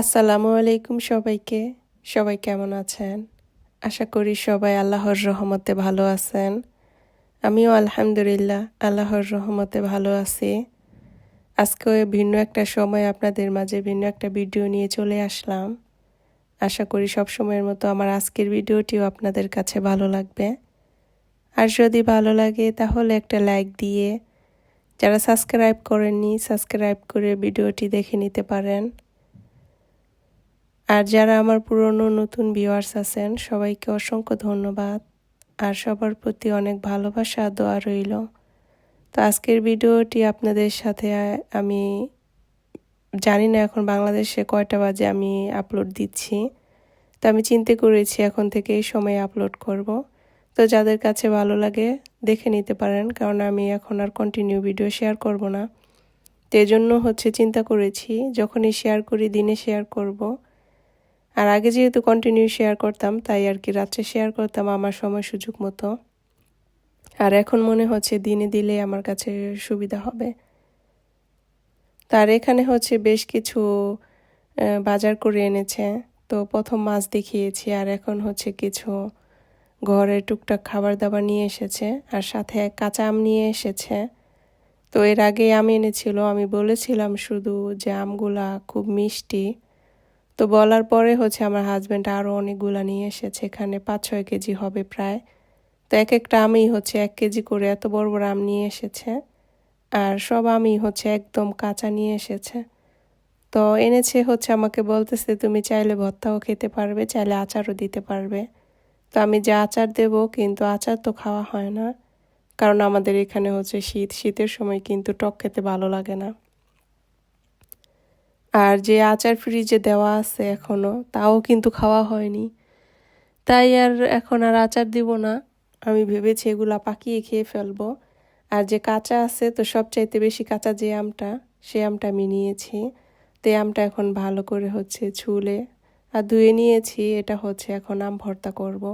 আসসালামু আলাইকুম সবাইকে। সবাই কেমন আছেন? আশা করি সবাই আল্লাহর রহমতে ভালো আছেন। আমিও আলহামদুলিল্লাহ আল্লাহর রহমতে ভালো আছি। আজকে ভিন্ন একটা সময় আপনাদের মাঝে ভিন্ন একটা ভিডিও নিয়ে চলে আসলাম। আশা করি সব সময়ের মতো আমার আজকের ভিডিওটিও আপনাদের কাছে ভালো লাগবে। আর যদি ভালো লাগে তাহলে একটা লাইক দিয়ে যারা সাবস্ক্রাইব করেননি, সাবস্ক্রাইব করে ভিডিওটি দেখে নিতে পারেন। আর যারা আমার পুরনো নতুন ভিউয়ার্স আছেন, সবাইকে অসংখ্য ধন্যবাদ। আর সবার প্রতি অনেক ভালোবাসা, দোয়া রইল। তো আজকের ভিডিওটি আপনাদের সাথে আমি জানি না এখন বাংলাদেশে কয়টা বাজে আমি আপলোড দিচ্ছি। তো আমি চিন্তা করেছি এখন থেকে এই সময় আপলোড করব। তো যাদের কাছে ভালো লাগে, দেখে নিতে পারেন, কারণ আমি এখন আর কন্টিনিউ ভিডিও শেয়ার করব না। তো জন্য হচ্ছে চিন্তা করেছি, যখনই শেয়ার করি, দিনে শেয়ার করব। আর আগে যেহেতু কন্টিনিউ শেয়ার করতাম, তাই আর কি রাত্রে শেয়ার করতাম আমার সময় সুযোগ মতো। আর এখন মনে হচ্ছে দিনে দিলে আমার কাছে সুবিধা হবে। তার এখানে হচ্ছে বেশ কিছু বাজার করে এনেছে। তো প্রথম মাছ দেখিয়েছি আর এখন হচ্ছে কিছু ঘরে টুকটাক খাবার দাবার নিয়ে এসেছে আর সাথে কাঁচা আম নিয়ে এসেছে। তো এর আগে আম এনেছিল, আমি বলেছিলাম শুধু যে আমগুলা খুব মিষ্টি। তো বলার পরে হচ্ছে আমার হাজব্যান্ড আরও অনেকগুলো নিয়ে এসেছে, এখানে পাঁচ ছয় কেজি হবে প্রায়। তো এক একটা আমি হচ্ছে এক কেজি করে এত বড় বড় আম নিয়ে এসেছে, আর সব আমি হচ্ছে একদম কাঁচা নিয়ে এসেছে। তো এনেছে হচ্ছে আমাকে বলতেছে, তুমি চাইলে ভর্তাও খেতে পারবে, চাইলে আচারও দিতে পারবে। তো আমি যে আচার দেব, কিন্তু আচার তো খাওয়া হয় না, কারণ আমাদের এখানে হচ্ছে শীত, শীতের সময় কিন্তু টক খেতে ভালো লাগে না। আর যে আচার ফ্রিজে দেওয়া আছে এখনও তাও কিন্তু খাওয়া হয়নি। তাই আর এখন আর আচার দিব না। আমি ভেবেছি এগুলা পাকিয়ে খেয়ে ফেলব। আর যে কাঁচা আছে, তো সবচাইতে বেশি কাঁচা যে আমটা, সে আমটা আমি নিয়েছি। তো আমটা এখন ভালো করে হচ্ছে ছুলে, আর ধুয়ে নিয়েছি, এটা হচ্ছে এখন আম ভর্তা করব।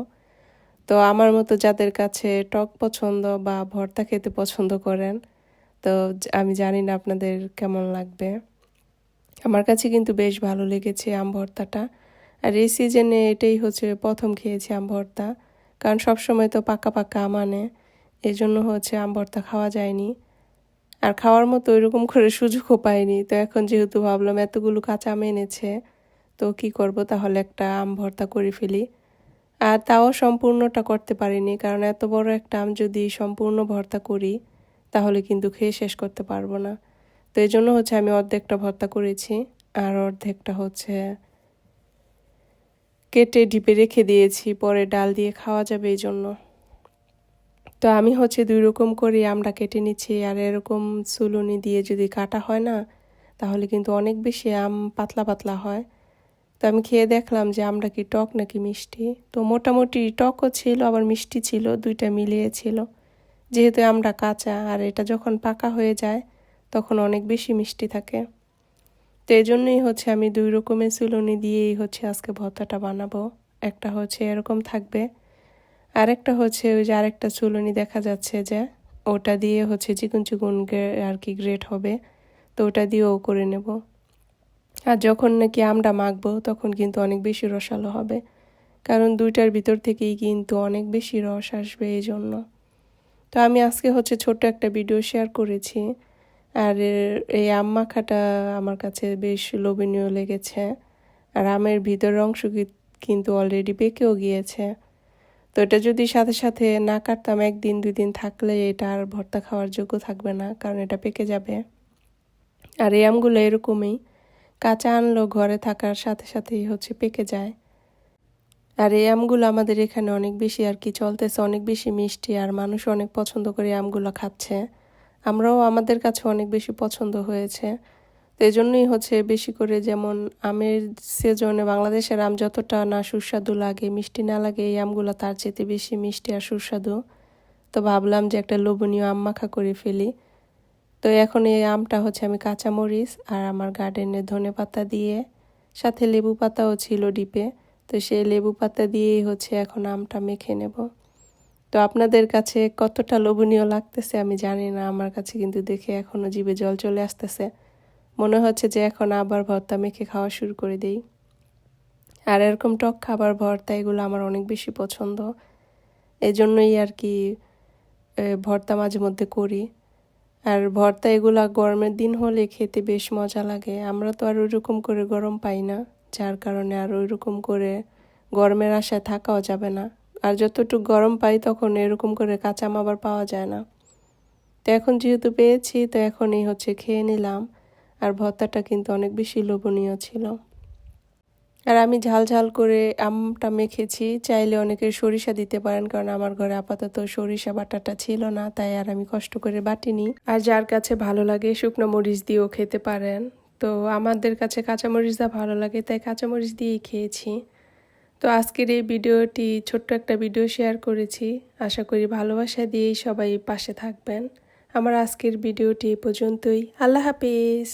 তো আমার মতো যাদের কাছে টক পছন্দ বা ভর্তা খেতে পছন্দ করেন, তো আমি জানি না আপনাদের কেমন লাগবে। আমার কাছে কিন্তু বেশ ভালো লেগেছে আম ভর্তাটা। আর এই সিজনে এটাই হচ্ছে প্রথম খেয়েছি আম ভর্তা। কারণ সবসময় তো পাকা পাকা আম আনে। এই জন্য হচ্ছে আম ভর্তা খাওয়া যায়নি। আর খাওয়ার মতো ওইরকম করে সুযোগও পাইনি। তো এখন যেহেতু ভাবলাম এতগুলো কাঁচা আম এনেছে, তো কি করব তাহলে একটা আম ভর্তা করে ফেলি। আর তাও সম্পূর্ণটা করতে পারিনি, কারণ এত বড় একটা আম যদি সম্পূর্ণ ভর্তা করি, তাহলে কিন্তু খেয়ে শেষ করতে পারব না। তো এই জন্য হচ্ছে আমি অর্ধেকটা ভর্তা করেছি। আর অর্ধেকটা হচ্ছে কেটে ডিপে রেখে দিয়েছি, পরে ডাল দিয়ে খাওয়া যাবে এই জন্য। তো আমি হচ্ছে দুই রকম করে আমরা কেটে নিচ্ছি, আর এরকম সুলুনি দিয়ে যদি কাটা হয় না, তাহলে কিন্তু অনেক বেশি আম পাতলা পাতলা হয়। তো আমি খেয়ে দেখলাম যে আমরা কি টক নাকি মিষ্টি। তো মোটামুটি টকও ছিল, আবার মিষ্টি ছিল, দুইটা মিলিয়ে ছিল। যেহেতু আমরা কাঁচা, আর এটা যখন পাকা হয়ে যায় তখন অনেক বেশি মিষ্টি থাকে। তো এই জন্যই হচ্ছে আমি দুই রকমের চুলনি দিয়েই হচ্ছে আজকে ভর্তাটা বানাবো। একটা হচ্ছে এরকম থাকবে, আরেকটা হচ্ছে ওই যে আরেকটা চুলনি দেখা যাচ্ছে যে ওটা দিয়ে হচ্ছে চিকুন চিকুন আর কি গ্রেট হবে, তো ওটা দিয়েও করে নেব। আর যখন নাকি আমরা মাখবো তখন কিন্তু অনেক বেশি রসালো হবে, কারণ দুইটার ভিতর থেকেই কিন্তু অনেক বেশি রস আসবে এই জন্য তো আমি আজকে হচ্ছে ছোট্ট একটা ভিডিও শেয়ার করেছি আর এই আম মাখাটা আমার কাছে বেশ লোভনীয় লেগেছে। আর আমের ভিতরের অংশ কিন্তু অলরেডি পেকেও গিয়েছে। তো এটা যদি সাথে সাথে না কাটতাম, একদিন দুই দিন থাকলে এটা আর ভর্তা খাওয়ার যোগ্য থাকবে না, কারণ এটা পেকে যাবে। আর এই আমগুলো এরকমই, কাঁচা আনলো, ঘরে থাকার সাথে সাথেই হচ্ছে পেকে যায়। আর এই আমগুলো আমাদের এখানে অনেক বেশি আর কি চলতেছে, অনেক বেশি মিষ্টি, আর মানুষ অনেক পছন্দ করে আমগুলো খাচ্ছে। আমরাও আমাদের কাছে অনেক বেশি পছন্দ হয়েছে। তো এই জন্যই হচ্ছে বেশি করে যেমন আমের সিজনে বাংলাদেশের আম যতটা না সুস্বাদু লাগে, মিষ্টি না লাগে, এই আমগুলো তার চেয়ে বেশি মিষ্টি আর সুস্বাদু। তো ভাবলাম যে একটা লোভনীয় আম মাখা করে ফেলি। তো এখন এই আমটা হচ্ছে আমি কাঁচামরিচ আর আমার গার্ডেনে ধনে পাতা দিয়ে, সাথে লেবু পাতাও ছিল ডিপে। তো সেই লেবু পাতা দিয়েই হচ্ছে এখন আমটা মেখে নেব। তো আপনাদের কাছে কতটা লোভনীয় লাগতেছে আমি জানি না, আমার কাছে কিন্তু দেখে এখনও জিভে জল চলে আসতেছে। মনে হচ্ছে যে এখন আবার ভর্তা মেখে খাওয়া শুরু করে দিই। আর এরকম টক খাবার ভর্তা, এগুলো আমার অনেক বেশি পছন্দ। এই জন্যই আর কি ভর্তা মাঝে মধ্যে করি। আর ভর্তা এগুলা গরমের দিন হলে খেতে বেশ মজা লাগে। আমরা তো আর ওইরকম করে গরম পাই না, যার কারণে আর ওইরকম করে গরমের আশায় থাকাও যাবে না। আর যতটুকু গরম পাই তখন এরকম করে কাঁচাম আবার পাওয়া যায় না। তো এখন যেহেতু পেয়েছি, তো এখনই হচ্ছে খেয়ে নিলাম। আর ভর্তাটা কিন্তু অনেক বেশি লোভনীয় ছিল। আর আমি ঝাল ঝাল করে আমটা মেখেছি। চাইলে অনেকে সরিষা দিতে পারেন, কারণ আমার ঘরে আপাতত সরিষা বাটাটা ছিল না, তাই আর আমি কষ্ট করে বাটিনি। আর যার কাছে ভালো লাগে শুকনো মরিচ দিয়েও খেতে পারেন। তো আমাদের কাছে কাঁচামরিচ দা ভালো লাগে, তাই কাঁচামরিচ দিয়েই খেয়েছি। তো আজকের এই ভিডিওটি ছোট্ট একটা ভিডিও শেয়ার করেছি। আশা করি ভালোবাসা দিয়েই সবাই পাশে থাকবেন। আমার আজকের ভিডিওটি এ পর্যন্তই। আল্লাহ হাফিজ।